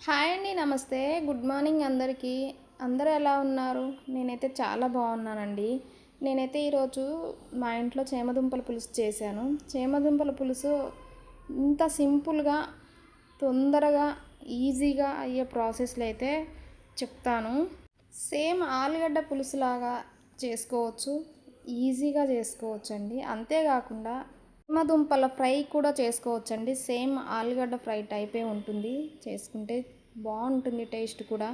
Hi అండి నమస్తే. Good morning అందరికీ. అందరూ ఎలా ఉన్నారు? నేనైతే చాలా బాగున్నానండి. నేనైతే ఈరోజు మా ఇంట్లో చేమదుంపల పులుసు చేశాను. చేమదుంపల పులుసు ఇంత సింపుల్గా తొందరగా ఈజీగా అయ్యే ప్రాసెస్లో అయితే చెప్తాను. సేమ్ ఆలుగడ్డ పులుసులాగా చేసుకోవచ్చు. ఈజీగా చేసుకోవచ్చు అండి అంతేకాకుండా దుంపల ఫ్రై కూడా చేసుకోవచ్చండి. సేమ్ ఆలుగడ్డ ఫ్రై టైపే ఉంటుంది. చేసుకుంటే బాగుంటుంది టేస్ట్ కూడా.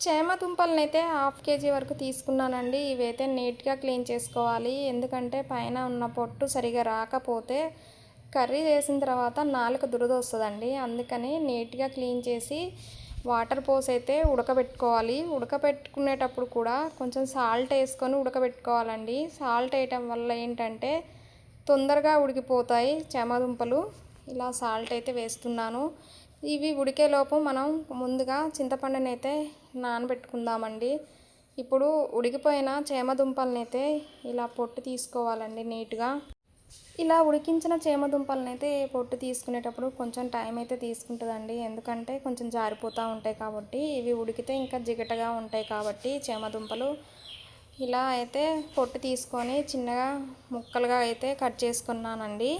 చేమ దుంపలను అయితే హాఫ్ కేజీ వరకు తీసుకున్నానండి. ఇవైతే నీట్గా క్లీన్ చేసుకోవాలి. ఎందుకంటే పైన ఉన్న పొట్టు సరిగా రాకపోతే కర్రీ చేసిన తర్వాత నాలుక దురద వస్తుందండి. అందుకని నీట్గా క్లీన్ చేసి వాటర్ పోసి అయితే ఉడకబెట్టుకోవాలి. ఉడకబెట్టుకునేటప్పుడు కూడా కొంచెం సాల్ట్ వేసుకొని ఉడకబెట్టుకోవాలండి. సాల్ట్ వేయటం వల్ల ఏంటంటే తొందరగా ఉడికిపోతాయి చేమదుంపలు. ఇలా సాల్ట్ అయితే వేస్తున్నాను. ఇవి ఉడికేలోపు మనం ముందుగా చింతపండుని అయితే నానబెట్టుకుందామండి. ఇప్పుడు ఉడికిపోయిన చేమదుంపలని అయితే ఇలా పొట్టు తీసుకోవాలండి నీట్గా. ఇలా ఉడికించిన చేమదుంపలని అయితే పొట్టు తీసుకునేటప్పుడు కొంచెం టైం అయితే తీసుకుంటుందండి. ఎందుకంటే కొంచెం జారిపోతూ ఉంటాయి కాబట్టి ఇవి ఉడికితే ఇంకా జిగటగా ఉంటాయి కాబట్టి చేమదుంపలు ఇలా అయితే పొట్టు తీసుకొని చిన్నగా ముక్కలుగా అయితే కట్ చేసుకున్నానండి.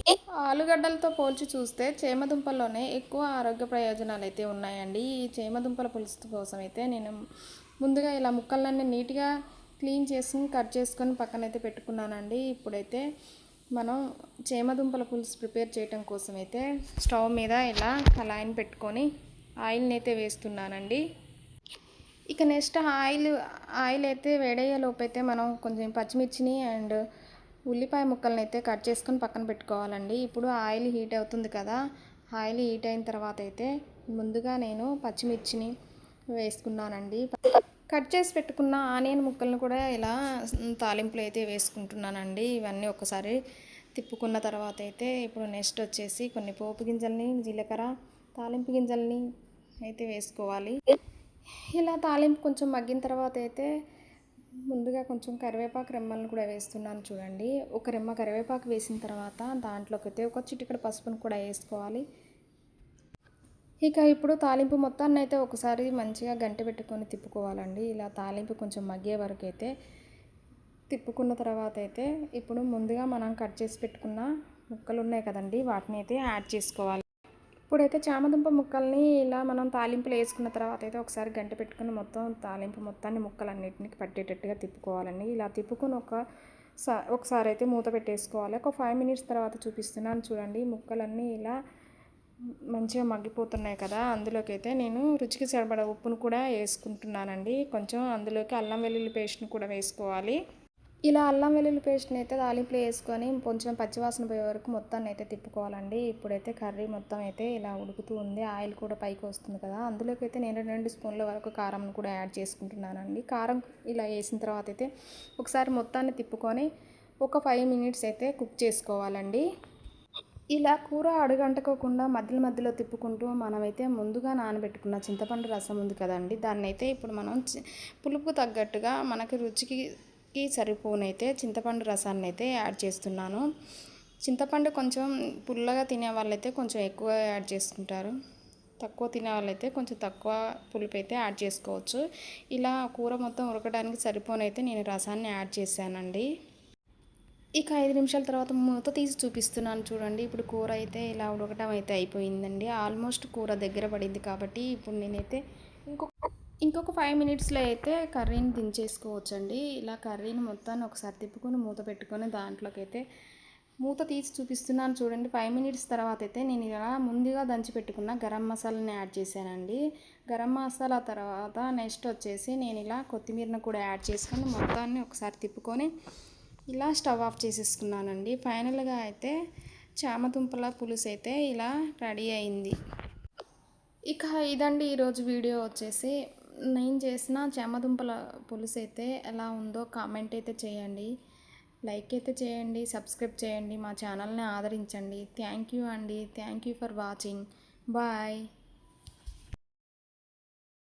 ఆలుగడ్డలతో పోల్చి చూస్తే చేమదుంపల్లోనే ఎక్కువ ఆరోగ్య ప్రయోజనాలు అయితే ఉన్నాయండి. ఈ చేమదుంపల పులుసు కోసం అయితే నేను ముందుగా ఇలా ముక్కలన్నీ నీట్గా క్లీన్ చేసుకుని కట్ చేసుకొని పక్కనైతే పెట్టుకున్నానండి. ఇప్పుడైతే మనం చేమదుంపల పులుసు ప్రిపేర్ చేయటం కోసం అయితే స్టవ్ మీద ఇలా కళాయిని పెట్టుకొని ఆయిల్ని అయితే వేస్తున్నానండి. ఇక నెక్స్ట్ ఆయిల్ ఆయిల్ అయితే వేడయ్యేలోపైతే అయితే మనం కొంచెం పచ్చిమిర్చిని అండ్ ఉల్లిపాయ ముక్కలని అయితే కట్ చేసుకొని పక్కన పెట్టుకోవాలండి. ఇప్పుడు ఆయిల్ హీట్ అవుతుంది కదా ఆయిల్ హీట్ అయిన తర్వాత అయితే ముందుగా నేను పచ్చిమిర్చిని వేసుకున్నానండి. కట్ చేసి పెట్టుకున్న ఆనియన్ ముక్కలను కూడా ఇలా తాలింపులు అయితే వేసుకుంటున్నానండి. ఇవన్నీ ఒకసారి తిప్పుకున్న తర్వాత అయితే ఇప్పుడు నెక్స్ట్ వచ్చేసి కొన్ని పోపు గింజల్ని జీలకర్ర తాలింపు గింజల్ని అయితే వేసుకోవాలి. ఇలా తాలింపు కొంచెం మగ్గిన తర్వాత అయితే ముందుగా కొంచెం కరివేపాకు రెమ్మలను కూడా వేస్తున్నాను చూడండి. ఒక రెమ్మ కరివేపాకు వేసిన తర్వాత దాంట్లోకి అయితే ఒక చిటికడ పసుపును కూడా వేసుకోవాలి. ఇక ఇప్పుడు తాలింపు మొత్తాన్ని అయితే ఒకసారి మంచిగా గంట పెట్టుకొని తిప్పుకోవాలండి. ఇలా తాలింపు కొంచెం మగ్గే వరకు అయితే తిప్పుకున్న తర్వాత అయితే ఇప్పుడు ముందుగా మనం కట్ చేసి పెట్టుకున్న ముక్కలు ఉన్నాయి కదండి వాటిని అయితే యాడ్ చేసుకోవాలి. ఇప్పుడైతే చామదుంప ముక్కల్ని ఇలా మనం తాలింపులు వేసుకున్న తర్వాత అయితే ఒకసారి గంట పెట్టుకుని మొత్తం తాలింపు మొత్తాన్ని ముక్కలన్నింటినీ పట్టేటట్టుగా తిప్పుకోవాలండి. ఇలా తిప్పుకొని ఒక ఒకసారి అయితే మూత పెట్టేసుకోవాలి. ఒక ఫైవ్ మినిట్స్ తర్వాత చూపిస్తున్నాను చూడండి. ముక్కలన్నీ ఇలా మంచిగా మగ్గిపోతున్నాయి కదా. అందులోకి అయితే నేను రుచికి సరిపడ ఉప్పును కూడా వేసుకుంటున్నానండి. కొంచెం అందులోకి అల్లం వెల్లుల్లి పేస్ట్ని కూడా వేసుకోవాలి. ఇలా అల్లం వెల్లుల్లి పేస్ట్ని అయితే తాలింపులో వేసుకొని కొంచెం పచ్చివాసన పోయే వరకు మొత్తాన్ని అయితే తిప్పుకోవాలండి. ఇప్పుడైతే కర్రీ మొత్తం అయితే ఇలా ఉడుకుతూ ఉంది. ఆయిల్ కూడా పైకి వస్తుంది కదా. అందులోకి అయితే నేను రెండు స్పూన్ల వరకు కారం కూడా యాడ్ చేసుకుంటున్నానండి. కారం ఇలా వేసిన తర్వాత అయితే ఒకసారి మొత్తాన్ని తిప్పుకొని ఒక ఫైవ్ మినిట్స్ అయితే కుక్ చేసుకోవాలండి. ఇలా కూర అడుగంటకోకుండా మధ్యలో మధ్యలో తిప్పుకుంటూ మనమైతే ముందుగా నానబెట్టుకున్న చింతపండు రసం ఉంది కదండి. దాన్ని అయితే ఇప్పుడు మనం పులుపు తగ్గట్టుగా మనకి రుచికి కి సరిపోనైతే చింతపండు రసాన్ని అయితే యాడ్ చేస్తున్నాను. చింతపండు కొంచెం పుల్లగా తినే వాళ్ళైతే కొంచెం ఎక్కువ యాడ్ చేసుకుంటారు. తక్కువ తినే వాళ్ళైతే కొంచెం తక్కువ పులుపు అయితే యాడ్ చేసుకోవచ్చు. ఇలా కూర మొత్తం ఉడకడానికి సరిపోనైతే నేను రసాన్ని యాడ్ చేశానండి. ఇక ఐదు నిమిషాల తర్వాత మూత తీసి చూపిస్తున్నాను చూడండి. ఇప్పుడు కూర అయితే ఇలా ఉడకటం అయితే అయిపోయిందండి. ఆల్మోస్ట్ కూర దగ్గర పడింది కాబట్టి ఇప్పుడు నేనైతే ఇంకొక ఫైవ్ మినిట్స్లో అయితే కర్రీని దించేసుకోవచ్చండి. ఇలా కర్రీని మొత్తాన్ని ఒకసారి తిప్పుకొని మూత పెట్టుకొని దాంట్లోకి అయితే మూత తీసి చూపిస్తున్నాను చూడండి. ఫైవ్ మినిట్స్ తర్వాత అయితే నేను ఇలా ముందుగా దంచి పెట్టుకున్న గరం మసాలాని యాడ్ చేశానండి. గరం మసాలా తర్వాత నెక్స్ట్ వచ్చేసి నేను ఇలా కొత్తిమీరను కూడా యాడ్ చేసుకొని మొత్తాన్ని ఒకసారి తిప్పుకొని ఇలా స్టవ్ ఆఫ్ చేసేసుకున్నానండి. ఫైనల్గా అయితే చామదుంపల పులుసు అయితే ఇలా రెడీ అయింది. ఇక ఇదండి ఈరోజు వీడియో వచ్చేసి నేను చేసిన చేమదుంపల పులుసు అయితే ఎలా ఉందో కామెంట్ అయితే చేయండి. లైక్ అయితే చేయండి సబ్స్క్రైబ్ చేయండి మా ఛానల్ని ఆదరించండి. థ్యాంక్ యూ అండి. Thank you for watching. Bye.